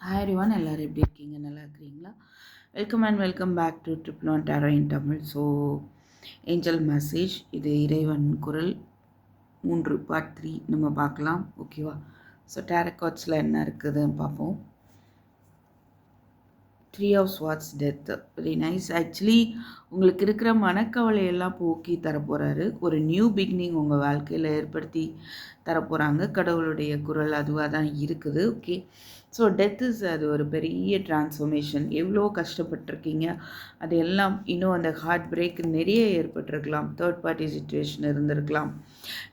Hi everyone எல்லோரும் எப்படி இருக்கீங்க? நல்லா இருக்கிறீங்களா? Welcome and welcome back to triple tarot in Tamil so angel message இது இறைவன் குரல் மூன்று பார்ட் த்ரீ நம்ம பார்க்கலாம் ஓகேவா ஸோ டேரக்காட்ஸில் என்ன இருக்குதுன்னு பார்ப்போம். Three of swords death very nice actually உங்களுக்கு இருக்கிற மனக்கவலையெல்லாம் போக்கி தரப்போகிறாரு ஒரு நியூ பிகினிங் உங்கள் வாழ்க்கையில் ஏற்படுத்தி தரப்போகிறாங்க கடவுளுடைய குரல் அதுவாக தான் இருக்குது. ஓகே. ஸோ டெத் இஸ் அது ஒரு பெரிய டிரான்ஸ்ஃபர்மேஷன் எவ்வளோ கஷ்டப்பட்டிருக்கீங்க? அது எல்லாம் இன்னும் அந்த ஹார்ட் பிரேக் நிறைய ஏற்பட்டிருக்கலாம். தேர்ட் பார்ட்டி சுச்சுவேஷன் இருந்திருக்கலாம்.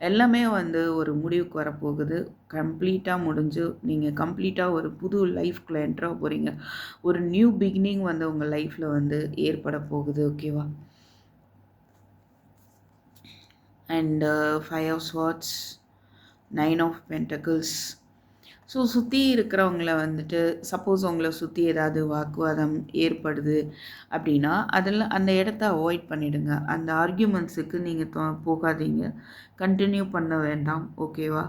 எல்லாமே வந்து ஒரு முடிவுக்கு வரப்போகுது. கம்ப்ளீட்டாக முடிஞ்சு நீங்கள் கம்ப்ளீட்டாக ஒரு புது லைஃப்குள்ளே என்ட்ராக போகிறீங்க ஒரு நியூ பிகினிங் வந்து உங்கள் லைஃப்பில் வந்து ஏற்பட போகுது. ஓகேவா and five of swords nine of pentacles so சுற்றி இருக்கிறவங்கள வந்துட்டு சப்போஸ் உங்களை சுற்றி ஏதாவது வாக்குவாதம் ஏற்படுது அப்படின்னா அதில் அந்த இடத்த அவாய்ட் பண்ணிவிடுங்க அந்த ஆர்கியூமெண்ட்ஸுக்கு நீங்கள் போகாதீங்க. கண்டினியூ பண்ண வேண்டாம். ஓகேவா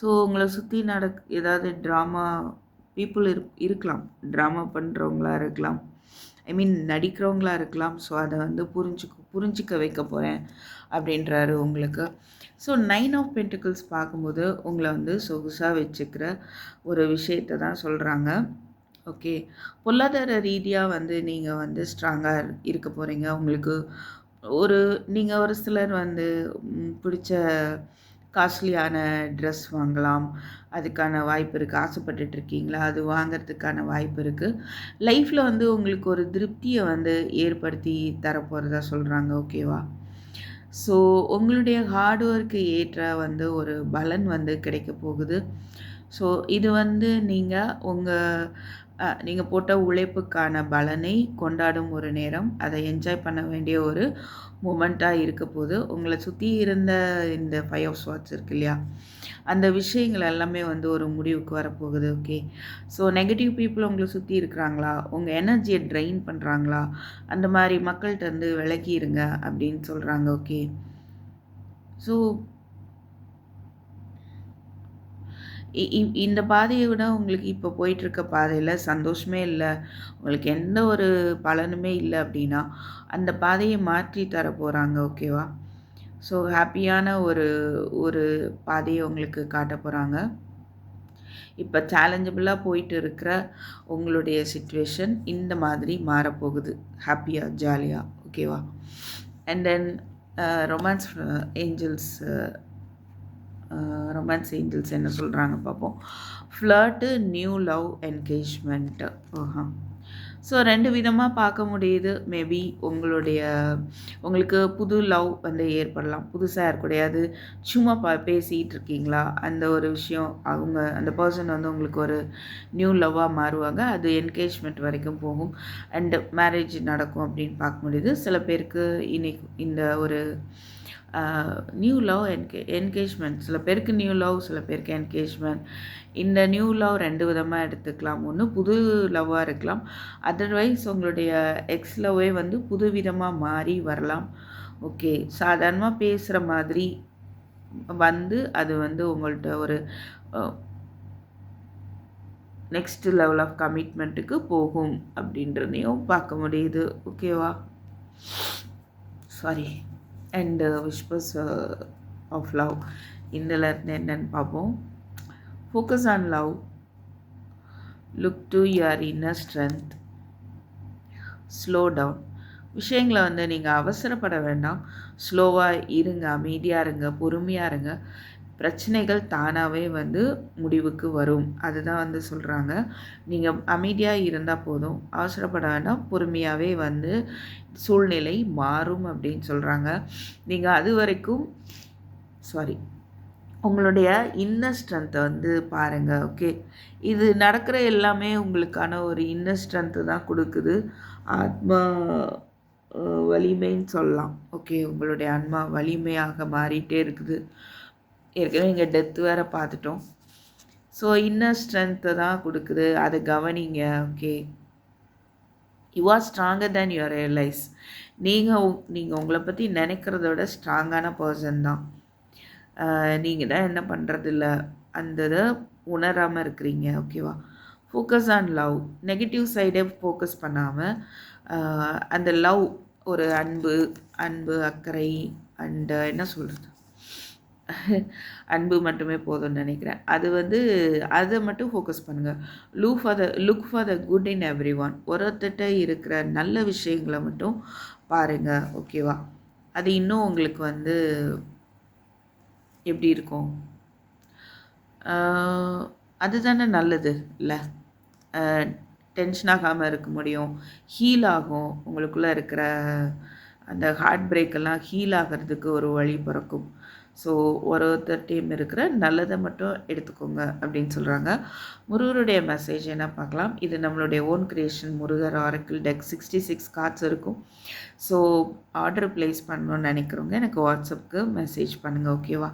ஸோ உங்களை சுற்றி நடக் ஏதாவது ட்ராமா பீப்புள் இரு இருக்கலாம். ட்ராமா பண்ணுறவங்களா இருக்கலாம். ஐ மீன் நடிக்கிறவங்களா இருக்கலாம். ஸோ அதை வந்து புரிஞ்சுக்க புரிஞ்சிக்க வைக்க போகிறேன் அப்படின்றாரு உங்களுக்கு. ஸோ நைன் ஆஃப் பென்டிகிள்ஸ் பார்க்கும்போது உங்களை வந்து சொகுசாக வச்சுக்கிற ஒரு விஷயத்தை தான் சொல்கிறாங்க ஓகே பொருளாதார ரீதியாக வந்து நீங்கள் வந்து ஸ்ட்ராங்காக இருக்க போகிறீங்க உங்களுக்கு ஒரு நீங்கள் ஒரு சிலர் வந்து பிடிச்ச காஸ்ட்லியான ட்ரெஸ் வாங்கலாம். அதுக்கான வாய்ப்பு இருக்குது ஆசைப்பட்டுட்ருக்கீங்களா அது வாங்கிறதுக்கான வாய்ப்பு இருக்குது லைஃப்பில் வந்து உங்களுக்கு ஒரு திருப்தியை வந்து ஏற்படுத்தி தரப்போகிறதா சொல்கிறாங்க ஓகேவா ஸோ உங்களுடைய ஹார்ட் ஒர்க்கு ஏற்ற வந்து ஒரு பலன் வந்து கிடைக்க போகுது. ஸோ இது வந்து நீங்கள் உங்கள் நீங்கள் போட்ட உழைப்புக்கான பலனை கொண்டாடும் ஒரு நேரம். அதை என்ஜாய் பண்ண வேண்டிய ஒரு மூமெண்ட்டாக இருக்க போது உங்களை சுற்றி இருந்த இந்த ஃபைவ் ஆஃப் ஸ்வாட்ஸ் இருக்கு இல்லையா? அந்த விஷயங்கள் எல்லாமே வந்து ஒரு முடிவுக்கு வரப்போகுது ஓகே ஸோ நெகட்டிவ் பீப்புள் உங்களை சுற்றி இருக்கிறாங்களா? உங்கள் எனர்ஜியை ட்ரெயின் பண்ணுறாங்களா அந்த மாதிரி மக்கள்கிட்ட இருந்து விலகி இருங்க அப்படின்னு சொல்கிறாங்க ஓகே ஸோ இந்த பாதையை விட உங்களுக்கு இப்போ போயிட்டுருக்க பாதையில் சந்தோஷமே இல்லை. உங்களுக்கு எந்த ஒரு பலனுமே இல்லை அப்படின்னா அந்த பாதையை மாற்றி தர போகிறாங்க ஓகேவா? ஸோ ஹாப்பியான ஒரு ஒரு பாதையை உங்களுக்கு காட்ட போகிறாங்க இப்போ சேலஞ்சபிளாக போயிட்டு இருக்கிற உங்களுடைய சுச்சுவேஷன் இந்த மாதிரி மாறப்போகுது. ஹாப்பியாக ஜாலியாக ஓகேவா? And then romance angels romance angels என்ன சொல்கிறாங்க பார்ப்போம் ஃப்ளர்ட்டு நியூ லவ் என்கேஜ்மெண்ட்டு ஓஹா. ஸோ ரெண்டு விதமாக பார்க்க முடியுது. மேபி உங்களுடைய உங்களுக்கு புது லவ் வந்து ஏற்படலாம். புதுசாக இருக்கக்கூடாது. சும்மா ப பேசிகிட்டு இருக்கீங்களா? அந்த ஒரு விஷயம் அவங்க அந்த பர்சன் வந்து உங்களுக்கு ஒரு நியூ லவ்வாக மாறுவாங்க. அது என்கேஜ்மெண்ட் வரைக்கும் போகும். அண்டு மேரேஜ் நடக்கும் அப்படின்னு பார்க்க முடியுது. சில பேருக்கு இன்னைக்கு இந்த ஒரு நியூ லவ் என்கே என்கேஜ்மெண்ட் சில பேருக்கு நியூ லவ் சில பேருக்கு என்கேஜ்மெண்ட் இந்த நியூ லவ் ரெண்டு விதமாக எடுத்துக்கலாம். ஒன்று புது லவ்வாக இருக்கலாம். அதர்வைஸ் உங்களுடைய எக்ஸ் லவ்வே வந்து புது விதமாக மாறி வரலாம். ஓகே சாதாரணமாக பேசுகிற மாதிரி வந்து அது வந்து உங்கள்கிட்ட ஒரு நெக்ஸ்ட் லெவல் ஆஃப் கமிட்மெண்ட்டுக்கு போகும் அப்படின்றதையும் பார்க்க முடியுது. ஓகேவா சாரி அண்டு விஷ்பஸ் ஆஃப் லவ் இதில் இருந்து என்னென்னு பார்ப்போம் focus on love look to your inner strength slow down விஷயங்களை வந்து நீங்கள் அவசரப்பட வேண்டாம். ஸ்லோவாக இருங்க அமைதியாக இருங்க பொறுமையாக இருங்க. பிரச்சனைகள் தானாகவே வந்து முடிவுக்கு வரும். அதுதான் வந்து சொல்கிறாங்க நீங்கள் அமைதியாக இருந்தால் போதும். அவசரப்பட வேண்டாம் பொறுமையாகவே வந்து சூழ்நிலை மாறும் அப்படின்னு சொல்கிறாங்க நீங்கள் அது வரைக்கும் சாரி உங்களுடைய இன்னர் ஸ்ட்ரென்த்தை வந்து பாருங்கள் ஓகே இது நடக்கிற எல்லாமே உங்களுக்கான ஒரு இன்னர் ஸ்ட்ரென்த்து தான் கொடுக்குது. ஆத்மா வலிமைன்னு சொல்லலாம் ஓகே உங்களுடைய ஆன்மா வலிமையாக மாறிட்டே இருக்குது. ஏற்கனவே இங்கே டெத்து வேறு பார்த்துட்டோம். ஸோ இன்னர் ஸ்ட்ரென்த்தை தான் கொடுக்குது. அதை கவனிங்க okay you are stronger than your realise நீங்கள் நீங்கள் உங்களை பற்றி நினைக்கிறத விட ஸ்ட்ராங்கான பர்சன் தான். நீங்கள் தான் என்ன பண்ணுறதில்ல அந்த இதை உணராமல் இருக்கிறீங்க ஓகேவா ஃபோக்கஸ் ஆன் லவ் நெகட்டிவ் சைடே ஃபோக்கஸ் பண்ணாமல் அந்த லவ் ஒரு அன்பு அன்பு அக்கறை அண்டு என்ன சொல்கிறது அன்பு மட்டுமே போதும்னு நினைக்கிறேன். அது வந்து அதை மட்டும் ஃபோக்கஸ் பண்ணுங்கள் look for the look for the good in everyone ஒருத்தட்ட இருக்கிற நல்ல விஷயங்களை மட்டும் பாருங்கள் ஓகேவா அது இன்னும் உங்களுக்கு வந்து எப்படி இருக்கும்? அதுதானே நல்லது இல்லை? டென்ஷன் ஆகாமல் இருக்க முடியும். ஹீல் ஆகும். உங்களுக்குள்ளே இருக்கிற அந்த ஹார்ட் பிரேக்கெல்லாம் ஹீல் ஆகிறதுக்கு ஒரு வழி பிறக்கும். ஸோ ஒரு ஒருத்தர் டீம் இருக்கிற நல்லதை மட்டும் எடுத்துக்கோங்க அப்படின்னு சொல்கிறாங்க முருகருடைய மெசேஜ் என்ன பார்க்கலாம்? இது நம்மளுடைய own creation Murugar oracle deck sixty six cards இருக்கும். ஸோ ஆர்டர் ப்ளேஸ் பண்ணணும்னு நினைக்கிறவங்க எனக்கு வாட்ஸ்அப்புக்கு மெசேஜ் பண்ணுங்கள் ஓகேவா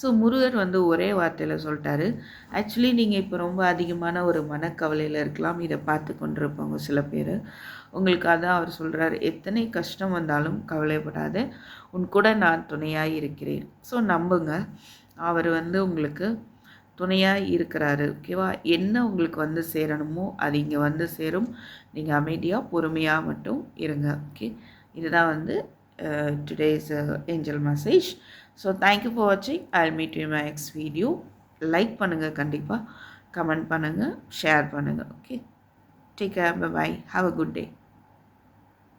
ஸோ முருகர் வந்து ஒரே வார்த்தையில் சொல்லிட்டாரு. ஆக்சுவலி நீங்கள் இப்போ ரொம்ப அதிகமான ஒரு மனக்கவலையில் இருக்கலாம். இதை பார்த்து கொண்டிருப்பவங்க சில பேர். உங்களுக்கு அதான் அவர் சொல்கிறார் எத்தனை கஷ்டம் வந்தாலும் கவலைப்படாது. உன் கூட நான் துணையாக இருக்கிறேன். ஸோ நம்புங்க. அவர் வந்து உங்களுக்கு துணையாக இருக்கிறாரு ஓகேவா என்ன உங்களுக்கு வந்து சேரணுமோ அது இங்கே வந்து சேரும். நீங்கள் அமைதியாக பொறுமையாக மட்டும் இருங்க ஓகே இதுதான் வந்து today's angel message so thank you for வாட்சிங் I meet you my next video like பண்ணுங்கள் கண்டிப்பாக கமெண்ட் பண்ணுங்கள் ஷேர் பண்ணுங்கள் okay take care bye have a good day